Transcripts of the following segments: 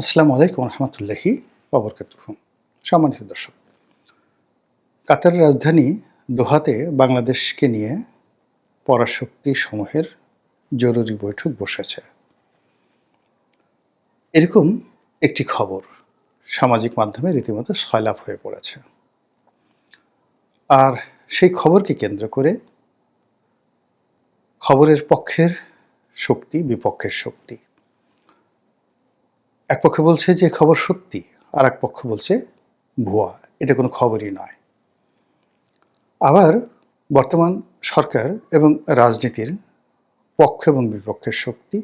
আসসালামু আলাইকুম রহমতুল্লাহি অবরকাতুহ সম্মানিত দর্শক, কাতারের রাজধানী দোহাতে বাংলাদেশকে নিয়ে পরাশক্তি সমূহের জরুরি বৈঠক বসেছে। এরকম একটি খবর সামাজিক মাধ্যমে রীতিমতো সয়লাভ হয়ে পড়েছে। আর সেই খবরকে কেন্দ্র করে খবরের পক্ষের শক্তি, বিপক্ষের শক্তি এক পক্ষ বলছে যে খবর সত্যি, আর এক পক্ষ বলছে ভুয়া। এটা কোনো খবরই নয়। আবার বর্তমান সরকার এবং রাজনীতির পক্ষ এবং বিপক্ষের শক্তি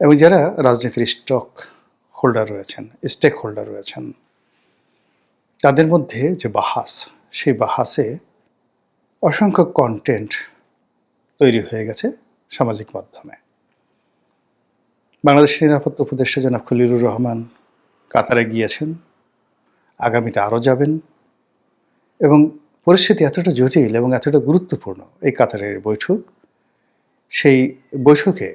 এবং যারা রাজনীতির স্টক হোল্ডার রয়েছেন স্টেক হোল্ডার রয়েছেন, তাদের মধ্যে যে বাহাস, সেই বাহাসে অসংখ্য কন্টেন্ট তৈরি হয়ে গেছে সামাজিক মাধ্যমে। বাংলাদেশের নিরাপত্তা উপদেষ্টা জনাব খলিলুর রহমান কাতারে গিয়েছেন, আগামীতে আরও যাবেন এবং পরিস্থিতি এতটা জটিল এবং এতটা গুরুত্বপূর্ণ এই কাতারের বৈঠক, সেই বৈঠকে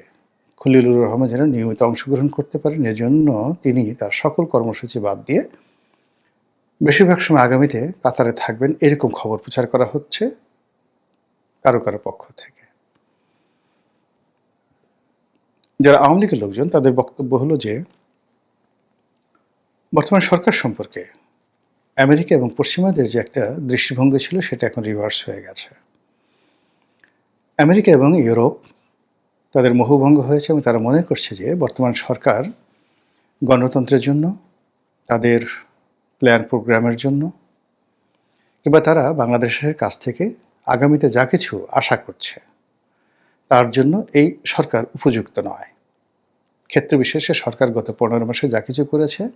খলিলুর রহমান যেন নিয়মিত অংশগ্রহণ করতে পারেন, এজন্য তিনি তার সকল কর্মসূচি বাদ দিয়ে বেশিরভাগ সময় আগামীতে কাতারে থাকবেন এরকম খবর প্রচার করা হচ্ছে কারও কারও পক্ষ থেকে। যারা আওয়ামী লীগের লোকজন, তাদের বক্তব্য হলো যে, বর্তমান সরকার সম্পর্কে আমেরিকা এবং পশ্চিমাদের যে একটা দৃষ্টিভঙ্গি ছিল, সেটা এখন রিভার্স হয়ে গেছে। আমেরিকা এবং ইউরোপ তাদের মোহভঙ্গ হয়েছে এবং তারা মনে করছে যে, বর্তমান সরকার গণতন্ত্রের জন্য, তাদের প্ল্যান প্রোগ্রামের জন্য, কিংবা তারা বাংলাদেশের কাছ থেকে আগামীতে যা কিছু আশা করছে। তার জন্য এই সরকার উপযুক্ত নয়। ক্ষেত্র বিশেষে সরকার গত পনেরো মাসে যা কিছু করেছে,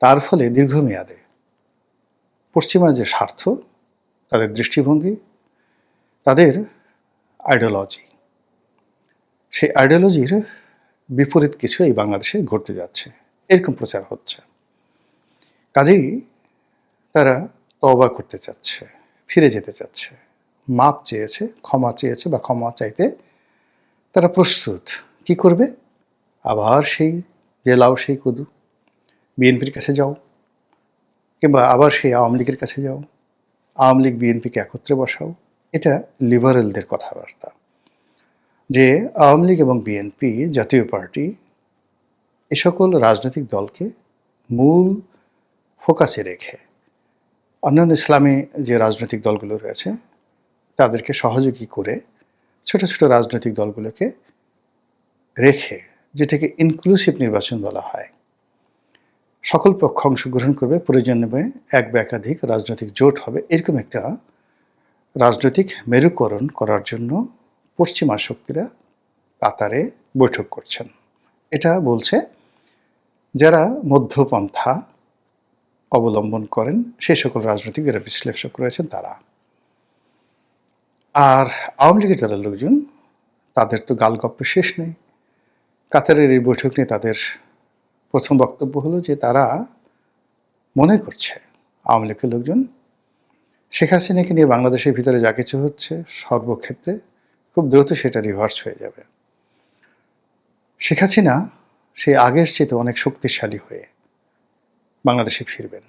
তার ফলে দীর্ঘমেয়াদে পশ্চিমার যে স্বার্থ, তাদের দৃষ্টিভঙ্গি, তাদের আইডিওলজি সেই আইডিওলজির বিপরীত কিছু এই বাংলাদেশে ঘটতে যাচ্ছে। এরকম প্রচার হচ্ছে। কাজেই তারা তবা করতে চাচ্ছে, ফিরে যেতে চাচ্ছে। মাপ চেয়েছে, ক্ষমা চেয়েছে বা ক্ষমা চাইতে তারা প্রস্তুত। কি করবে? আবার সেই লাউ সেই কুদু। বিএনপির কাছে যাও। কিংবা আবার সেই আওয়ামী লীগের কাছে যাও। আওয়ামী লীগ বিএনপিকে একত্রে বসাও। এটা লিবারেলদের কথাবার্তা। যে আওয়ামী লীগ এবং বিএনপি জাতীয় পার্টি এ সকল রাজনৈতিক দলকে মূল ফোকাসে রেখে, অন্যান্য ইসলামী যে রাজনৈতিক দলগুলো রয়েছে তাদেরকে সহযোগী করে ছোট ছোট রাজনৈতিক দলগুলোকে রেখে, যেটাকে ইনক্লুসিভ নির্বাচন বলা হয়, সকল পক্ষ অংশগ্রহণ করবে, প্রয়োজন নেবে, এক বা একাধিক রাজনৈতিক জোট হবে, এরকম একটা রাজনৈতিক মেরুকরণ করার জন্য পশ্চিমা শক্তিরা কাতারে বৈঠক করছেন। এটা বলছে, যারা মধ্যপন্থা অবলম্বন করেন সেই সকল রাজনৈতিক যারা বিশ্লেষক রয়েছেন তারা। আর আওয়ামী লীগের যারা লোকজন, তাদের তো গাল গালগপ্প শেষ নেই। কাতারের এই বৈঠক নিয়ে তাদের প্রথম বক্তব্য হলো যে তারা মনে করছে আওয়ামী লীগের লোকজন, শেখ হাসিনাকে নিয়ে বাংলাদেশের ভিতরে যা কিছু হচ্ছে সর্বক্ষেত্রে খুব দ্রুত সেটা রিভার্স হয়ে যাবে। শেখ হাসিনা সে আগের চেয়ে অনেক শক্তিশালী হয়ে বাংলাদেশে ফিরবেন।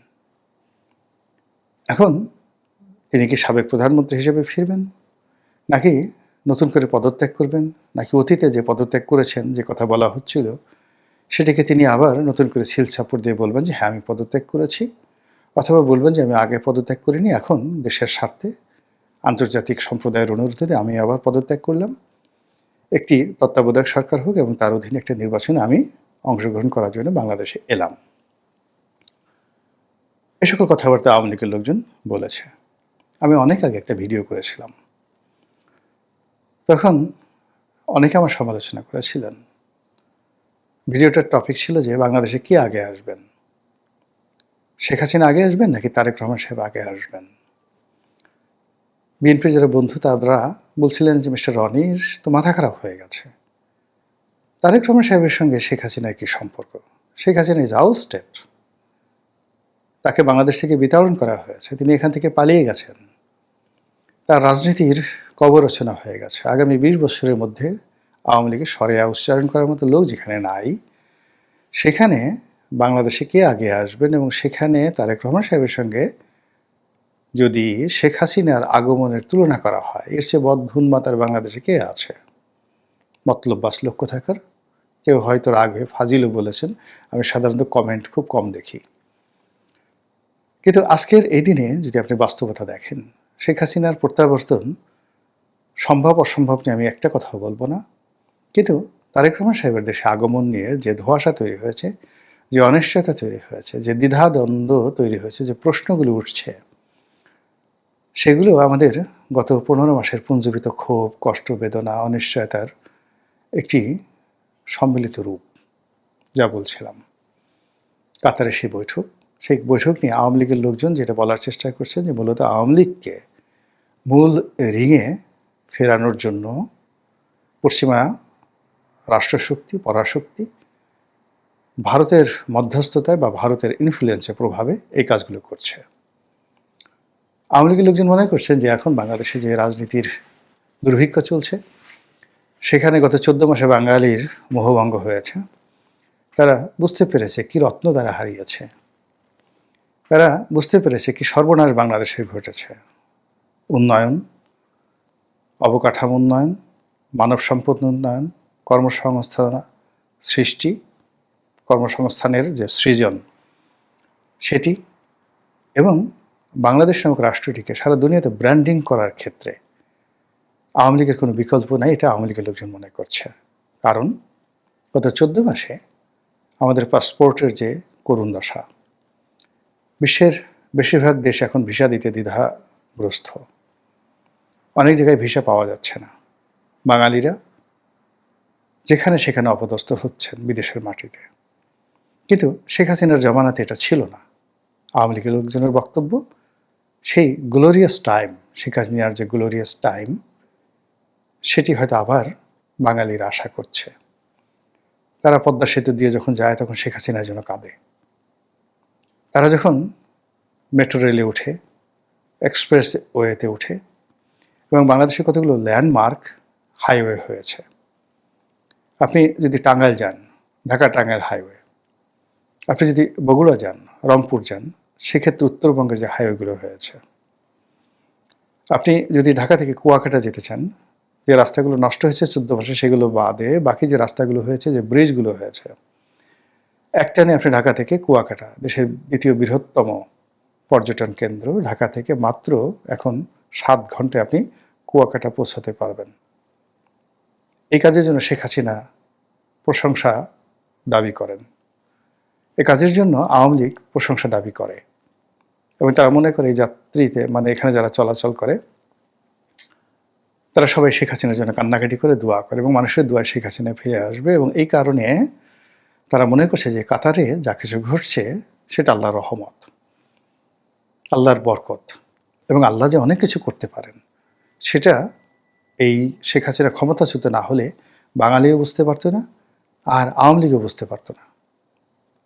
এখন তিনি কি সাবেক প্রধানমন্ত্রী হিসেবে ফিরবেন? নাকি নতুন করে পদত্যাগ করবেন? নাকি অতীতে যে পদত্যাগ করেছেন, যে কথা বলা হচ্ছিল, সেটাকে তিনি আবার নতুন করে সিল সাপোর্ট দিয়ে বলবেন যে হ্যাঁ আমি পদত্যাগ করেছি। অথবা বলবেন যে, আমি আগে পদত্যাগ করিনি, এখন দেশের স্বার্থে, আন্তর্জাতিক সম্প্রদায়ের অনুরোধে আমি আবার পদত্যাগ করলাম। একটি তত্ত্বাবধায়ক সরকার হোক এবং তার অধীনে একটা নির্বাচনে আমি অংশগ্রহণ করার জন্য বাংলাদেশে এলাম। এ সকল কথাবার্তা আওয়ামী লীগের লোকজন বলেছে। আমি অনেক আগে একটা ভিডিও করেছিলাম। তখন অনেকে আমার সমালোচনা করেছিলেন। ভিডিওটার টপিক ছিল যে বাংলাদেশে কে আগে আসবেন? শেখ হাসিনা আগে আসবেন নাকি তারেক রহমান সাহেব আগে আসবেন? বিএনপির যারা বন্ধু, তারা বলছিলেন যে, মিস্টার রনির তো মাথা খারাপ হয়ে গেছে। তারেক রহমান সাহেবের সঙ্গে শেখ হাসিনার কি সম্পর্ক? Sheikh Hasina is out state তাকে বাংলাদেশ থেকে বিতরণ করা হয়েছে। তিনি এখান থেকে পালিয়ে গেছেন। তার রাজনীতির কবর রচনা হয়ে গেছে। আগামী বিশ বছরের মধ্যে আওয়ামী লীগের সরে উচ্চারণ করার মতো লোক যেখানে নাই, সেখানে বাংলাদেশে কে আগে আসবেন এবং সেখানে তারেক রহমান সাহেবের সঙ্গে যদি শেখ হাসিনার আগমনের তুলনা করা হয়, এর চেয়ে বদভুন মাতার বাংলাদেশে কে আছে? মতলব বাস লক্ষ্য থাকার। কেউ হয়তো আগে ফাজিলও বলেছেন, আমি সাধারণত কমেন্ট খুব কম দেখি। কিন্তু আজকের এই দিনে যদি আপনি বাস্তবতা দেখেন, শেখ হাসিনার প্রত্যাবর্তন সম্ভব, অসম্ভব নিয়ে আমি একটা কথাও বলব না। কিন্তু তারেক রহমান সাহেবের দেশে আগমন নিয়ে যে ধোঁয়াশা তৈরি হয়েছে, যে অনিশ্চয়তা তৈরি হয়েছে, যে দ্বিধা দ্বন্দ্ব তৈরি হয়েছে, যে প্রশ্নগুলো উঠছে, সেগুলো আমাদের গত পনেরো মাসের পুঞ্জীবিত ক্ষোভ, কষ্ট, বেদনা, অনিশ্চয়তার একটি সম্মিলিত রূপ, যা বলছিলাম। কাতারে সেই বৈঠক সেই বৈঠক নিয়ে আওয়ামী লীগের লোকজন যেটা বলার চেষ্টা করছেন যে মূলত আওয়ামী লীগকে মূল রিঙে ফেরানোর জন্য পশ্চিমা রাষ্ট্রশক্তি, পরাশক্তি, ভারতের মধ্যস্থতায় বা ভারতের ইনফ্লুয়েন্সে প্রভাবে এই কাজগুলো করছে। আওয়ামী লীগের লোকজন মনে করছেন যে এখন বাংলাদেশে যে রাজনীতির দুর্ভিক্ষ চলছে, সেখানে গত চোদ্দ মাসে বাঙালির মোহভঙ্গ হয়েছে। তারা বুঝতে পেরেছে কি রত্ন তারা হারিয়েছে। তারা বুঝতে পেরেছে কি সর্বনাশ বাংলাদেশে ঘটেছে। উন্নয়ন অবকাঠামো উন্নয়ন, মানব সম্পদ উন্নয়ন কর্মসংস্থান সৃষ্টি, কর্মসংস্থানের যে সৃজন সেটি এবং বাংলাদেশ নামক রাষ্ট্রটিকে সারা দুনিয়াতে ব্র্যান্ডিং করার ক্ষেত্রে আওয়ামী লীগের কোনো বিকল্প নাই, এটা আওয়ামী লীগের লোকজন মনে করছে। কারণ গত চোদ্দ মাসে আমাদের পাসপোর্টের যে করুণ দশা, বিশ্বের বেশিরভাগ দেশ এখন ভিসা দিতে দ্বিধাগ্রস্ত। অনেক জায়গায় ভিসা পাওয়া যাচ্ছে না। বাঙালিরা যেখানে সেখানে অপদস্থ হচ্ছেন বিদেশের মাটিতে। কিন্তু শেখ হাসিনার জমানাতে এটা ছিল না। আওয়ামী লীগের লোকজনের বক্তব্য, সেই গ্লোরিয়াস টাইম শেখ হাসিনার যে গ্লোরিয়াস টাইম সেটি হয়তো আবার বাঙালিরা আশা করছে। তারা পদ্মা সেতু দিয়ে যখন যায়, তখন শেখ হাসিনার জন্য কাঁদে। তারা যখন মেট্রো রেলে উঠে এক্সপ্রেস ওয়েতে উঠে এবং বাংলাদেশে কতগুলো ল্যান্ডমার্ক হাইওয়ে হয়েছে। আপনি যদি টাঙ্গাইল যান, ঢাকা টাঙ্গাইল হাইওয়ে আপনি যদি বগুড়া যান, রংপুর যান, সেক্ষেত্রে উত্তরবঙ্গের যে হাইওয়েগুলো হয়েছে। আপনি যদি ঢাকা থেকে কুয়াকাটা যেতে চান, যে রাস্তাগুলো নষ্ট হয়েছে চোদ্দ মাসে, সেগুলো বাদে বাকি যে রাস্তাগুলো হয়েছে, যে ব্রিজগুলো হয়েছে, একটানে আপনি ঢাকা থেকে কুয়াকাটা, দেশের দ্বিতীয় বৃহত্তম পর্যটন কেন্দ্র ঢাকা থেকে মাত্র এখন সাত ঘন্টায় আপনি কুয়াকাটা পৌঁছাতে পারবেন। এই কাজের জন্য শেখ হাসিনা প্রশংসা দাবি করেন। এ কাজের জন্য আওয়ামী লীগ প্রশংসা দাবি করে এবং তারা মনে করে এই যাত্রীতে মানে এখানে যারা চলাচল করে, তারা সবাই শেখ হাসিনার জন্য কান্নাকাটি করে দোয়া করে এবং মানুষের দোয়া শেখ হাসিনা ফিরে আসবে এবং এই কারণে তারা মনে করছে যে কাতারে যা কিছু ঘটছে, সেটা আল্লাহর রহমত, আল্লাহর বরকত। এবং আল্লাহ যে অনেক কিছু করতে পারেন, সেটা এই শেখ হাসিনা ক্ষমতাচ্যুত না হলে বাঙালিও বুঝতে পারতো না আর আওয়ামী লীগও বুঝতে পারতো না।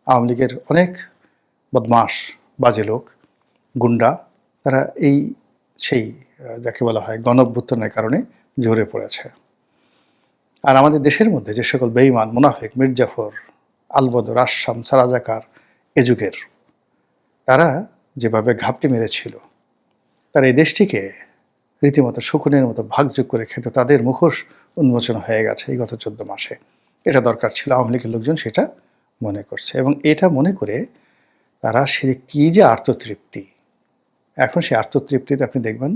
আওয়ামী লীগের অনেক বদমাস বাজে লোক, গুন্ডা, তারা এই সেই, যাকে বলা হয় গণভ্যুত্থানের কারণে ঝরে পড়েছে। আর আমাদের দেশের মধ্যে যে সকল বেইমান মুনাফিক মির্জাফর আলবদর, আসাম, সারাজাকার, এ যুগের, তারা যেভাবে ঘাপটি মেরেছিল তারা এই দেশটিকে রীতিমতো শকুনের মতো ভাগযোগ করে খেত। তাদের মুখোশ উন্মোচন হয়ে গেছে এই গত চোদ্দ মাসে। এটা দরকার ছিল আওয়ামী লীগের লোকজন সেটা মনে করছে এবং এটা মনে করে তারা সে কী যে আত্মতৃপ্তি। এখন সেই আত্মতৃপ্তিতে আপনি দেখবেন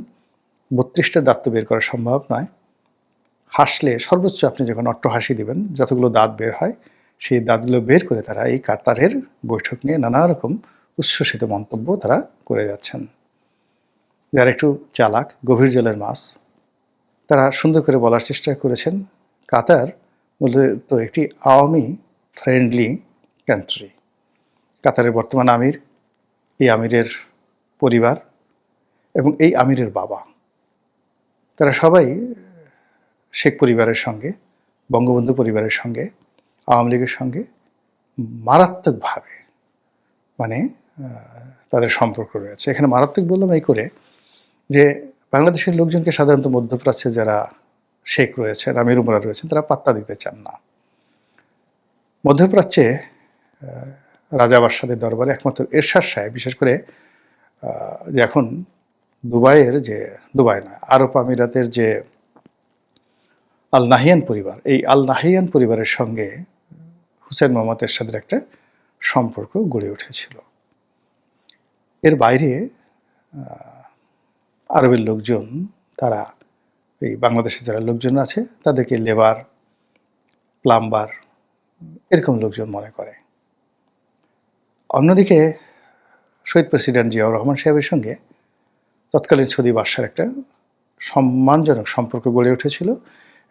বত্রিশটা দাঁত বের করা সম্ভব নয়। হাসলে সর্বোচ্চ আপনি যখন হাসি দিবেন, যতগুলো দাঁত বের হয়, সেই দাঁতগুলো বের করে তারা এই কাতারের বৈঠক নিয়ে নানা রকম উচ্ছ্বসিত মন্তব্য তারা করে যাচ্ছেন। যারা একটু চালাক, গভীর জলের মাছ, তারা সুন্দর করে বলার চেষ্টা করেছেন, কাতার মূলত একটি আওয়ামী ফ্রেন্ডলি কান্ট্রি কাতারের বর্তমান আমির, এই আমিরের পরিবার এবং এই আমিরের বাবা। তারা সবাই শেখ পরিবারের সঙ্গে, বঙ্গবন্ধু পরিবারের সঙ্গে, আওয়ামী লীগের সঙ্গে মারাত্মকভাবে মানে তাদের সম্পর্ক রয়েছে। এখানে মারাত্মক বললাম এই করে যে বাংলাদেশের লোকজনকে সাধারণত মধ্যপ্রাচ্যে যারা শেখ রয়েছেন, আমির উমরা রয়েছেন, তারা পাত্তা দিতে চান না। মধ্যপ্রাচ্যে রাজা বাদশাদের দরবারে একমাত্র এরশাদ সাহেব, বিশেষ করে যে এখন দুবাইয়ের যে, দুবাই না, আরব আমিরাতের যে আল নাহিয়ান পরিবার, এই আল নাহিয়ান পরিবারের সঙ্গে হুসেন মোহাম্মদ এরশাদের একটা সম্পর্ক গড়ে উঠেছিল। এর বাইরে আরবের লোকজন, তারা এই বাংলাদেশে যারা লোকজন আছে, তাদেরকে লেবার, প্লাম্বার এরকম লোকজন মনে করে। অন্যদিকে শহীদ প্রেসিডেন্ট জিয়াউর রহমান সাহেবের সঙ্গে তৎকালীন সৌদি বাদশার একটা সম্মানজনক সম্পর্ক গড়ে উঠেছিল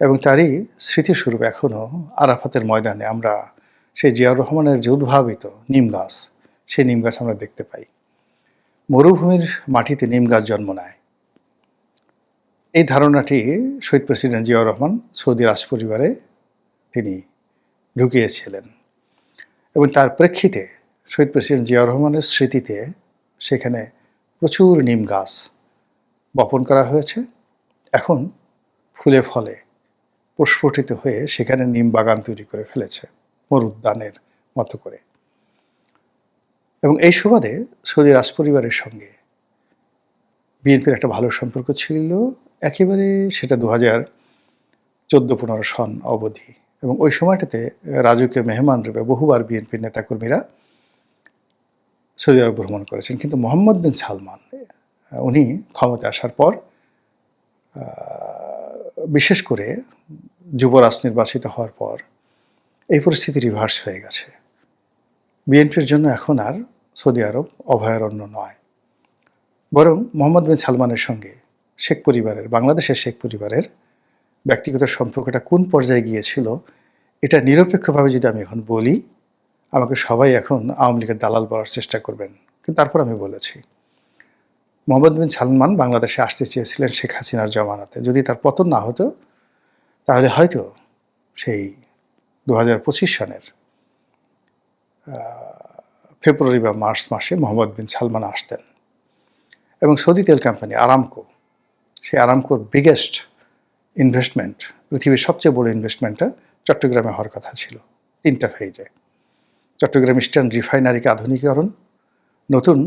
এবং তারই স্মৃতিস্বরূপ এখনও আরাফাতের ময়দানে আমরা সেই জিয়াউর রহমানের যে উদ্ভাবিত নিম গাছ, সেই নিম গাছ আমরা দেখতে পাই। মরুভূমির মাটিতে নিম গাছ জন্ম নেয়। এই ধারণাটি শহীদ প্রেসিডেন্ট জিয়াউর রহমান সৌদি রাজ পরিবারে তিনি ঢুকিয়েছিলেন এবং তার প্রেক্ষিতে শহীদ প্রেসিডেন্ট জিয়াউর রহমানের স্মৃতিতে সেখানে প্রচুর নিম গাছ বপন করা হয়েছে। এখন ফুলে ফলে প্রস্ফুটিত হয়ে সেখানে নিম বাগান তৈরি করে ফেলেছে মরুদ্যানের মতো করে। এবং এই সুবাদে সৌদি রাজপরিবারের সঙ্গে বিএনপির একটা ভালো সম্পর্ক ছিল একেবারে সেটা দু হাজার চোদ্দ পনেরো সন অবধি। এবং ওই সময়টাতে রাজুকে মেহমান রূপে বহুবার বিএনপির নেতাকর্মীরা সৌদি আরব ভ্রমণ করেছেন। কিন্তু মোহাম্মদ বিন সালমান, উনি ক্ষমতা আসার পর বিশেষ করে যুবরাজ নির্বাচিত হওয়ার পর এই পরিস্থিতি রিভার্স হয়ে গেছে। বিএনপির জন্য এখন আর সৌদি আরব অভয়ারণ্য নয়। বরং মোহাম্মদ বিন সালমানের সঙ্গে শেখ পরিবারের, বাংলাদেশের শেখ পরিবারের ব্যক্তিগত সম্পর্কটা কোন পর্যায়ে গিয়েছিল, এটা নিরপেক্ষভাবে যদি আমি এখন বলি, আমাকে সবাই এখন আওয়ামী লীগের দালাল বলার চেষ্টা করবেন। কিন্তু তারপর আমি বলেছি। মোহাম্মদ বিন সালমান বাংলাদেশে আসতে চেয়েছিলেন শেখ হাসিনার জমানাতে। যদি তার পতন না হতো, তাহলে হয়তো সেই দু হাজার পঁচিশ সনের ফেব্রুয়ারি বা মার্চ মাসে মোহাম্মদ বিন সালমান আসতেন। এবং সৌদি তেল কোম্পানি, আরামকো সেই আরামকোর বিগেস্ট ইনভেস্টমেন্ট পৃথিবীর সবচেয়ে বড় ইনভেস্টমেন্টটা চট্টগ্রামে হওয়ার কথা ছিল। তিনটা ফেজে চট্টগ্রাম ইস্টার্ন রিফাইনারিকে আধুনিকীকরণ, নতুন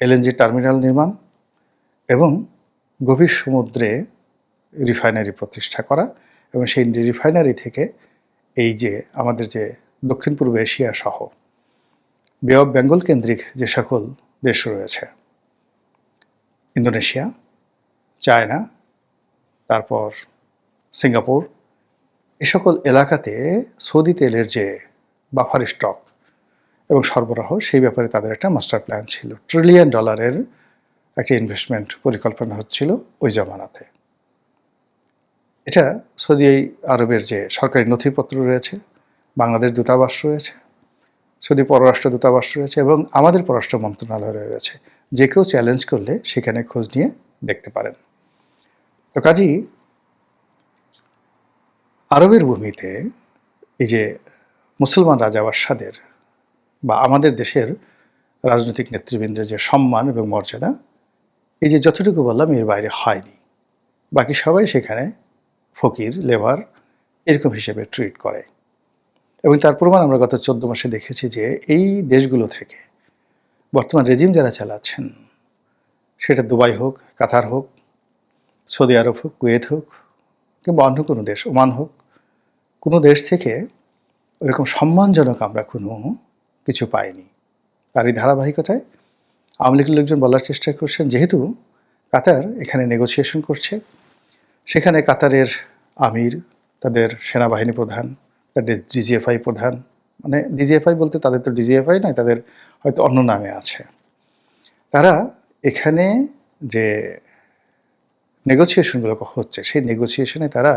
এলএনজি টার্মিনাল নির্মাণ এবং গভীর সমুদ্রে রিফাইনারি প্রতিষ্ঠা করা এবং সেই রিফাইনারি থেকে এই যে আমাদের যে দক্ষিণ পূর্ব এশিয়া সহ বে অফ বেঙ্গল কেন্দ্রিক যে সকল দেশ রয়েছে, ইন্দোনেশিয়া চায়না, তারপর সিঙ্গাপুর, এ সকল এলাকাতে সৌদি তেলের যে বাফার স্টক এবং সরবরাহ, সেই ব্যাপারে তাদের একটা মাস্টার প্ল্যান ছিল। ট্রিলিয়ন ডলারের একটা ইনভেস্টমেন্ট পরিকল্পনা হচ্ছিল ওই জামানাতে। এটা সৌদি আরবের যে সরকারি নথিপত্র রয়েছে, বাংলাদেশ দূতাবাস রয়েছে, সৌদি পররাষ্ট্র দূতাবাস রয়েছে এবং আমাদের পররাষ্ট্র মন্ত্রণালয় রয়েছে। যে কেউ চ্যালেঞ্জ করলে সেখানে খোঁজ নিয়ে দেখতে পারেন। তো কাজী, আরবের ভূমিতে এই যে মুসলমান রাজা বাদশাদের বা আমাদের দেশের রাজনৈতিক নেতৃবৃন্দের যে সম্মান এবং মর্যাদা, এই যে যতটুকু বললাম এর বাইরে হয়নি। বাকি সবাই সেখানে ফকির, লেবার এরকম হিসেবে ট্রিট করে। এবং তার প্রমাণ আমরা গত চোদ্দ মাসে দেখেছি যে এই দেশগুলো থেকে বর্তমান রেজিম যারা চালাচ্ছেন, সেটা দুবাই হোক, কাতার হোক সৌদি আরব হোক, কুয়েত হোক, কিংবা অন্য কোনো দেশ, ওমান হোক, কোনো দেশ থেকে ওরকম সম্মানজনক আমরা কোনো কিছু পাইনি। তার এই ধারাবাহিকতায় আওয়ামী লীগের লোকজন বলার চেষ্টা করছেন, যেহেতু কাতার এখানে নেগোসিয়েশন করছে, সেখানে কাতারের আমির, তাদের সেনাবাহিনী প্রধান, তাদের ডিজিএফআই প্রধান মানে ডিজিএফআই বলতে তাদের তো ডিজিএফআই নয়, তাদের হয়তো অন্য নামে আছে। তারা এখানে যে নেগোসিয়েশনগুলো হচ্ছে? সেই নেগোসিয়েশনে তারা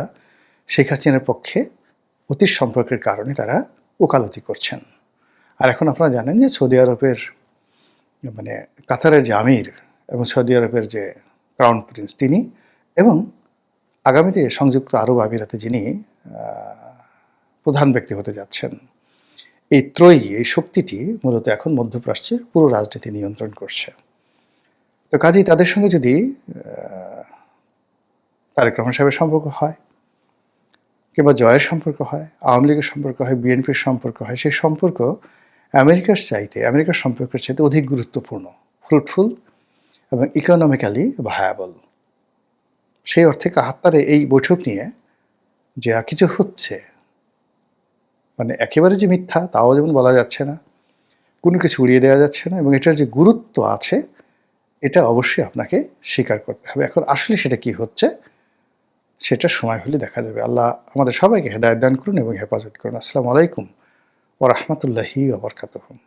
শেখ হাসিনার পক্ষে অতীত সম্পর্কের কারণে তারা ওকালতি করছেন। আর এখন আপনারা জানেন যে সৌদি আরবের মানে কাতারের যে আমির এবং সৌদি আরবের যে ক্রাউন প্রিন্স তিনি এবং আগামীতে সংযুক্ত আরব আমিরাতে যিনি প্রধান ব্যক্তি হতে যাচ্ছেন, এই ত্রয়ী, এই শক্তিটি মূলত এখন মধ্যপ্রাচ্যের পুরো রাজনীতি নিয়ন্ত্রণ করছে। তো কাজেই তাদের সঙ্গে যদি তারেক রহমান সাহেবের সম্পর্ক হয়, কিংবা জয়ের সম্পর্ক হয়, আওয়ামী লীগের সম্পর্ক হয়, বিএনপির সম্পর্ক হয়, সেই সম্পর্ক আমেরিকার চাইতে, আমেরিকার সম্পর্কের চাইতে অধিক গুরুত্বপূর্ণ ফ্রুটফুল এবং ইকোনমিক্যালি ভায়াবল সেই অর্থে কাহাত্তারে এই বৈঠক নিয়ে যে কিছু হচ্ছে মানে একেবারে যে মিথ্যা তাও যেমন বলা যাচ্ছে না, কোনো কিছু উড়িয়ে দেওয়া যাচ্ছে না, এবং এটার যে গুরুত্ব আছে, এটা অবশ্যই আপনাকে স্বীকার করতে হবে। এখন আসলে সেটা কি হচ্ছে সেটা সময় হলে দেখা যাবে। আল্লাহ আমাদের সবাইকে হেদায়ত দান করুন এবং হেফাজত করুন। আসসালামু আলাইকুম ও রহমতুল্লাহি ওবরকাতহম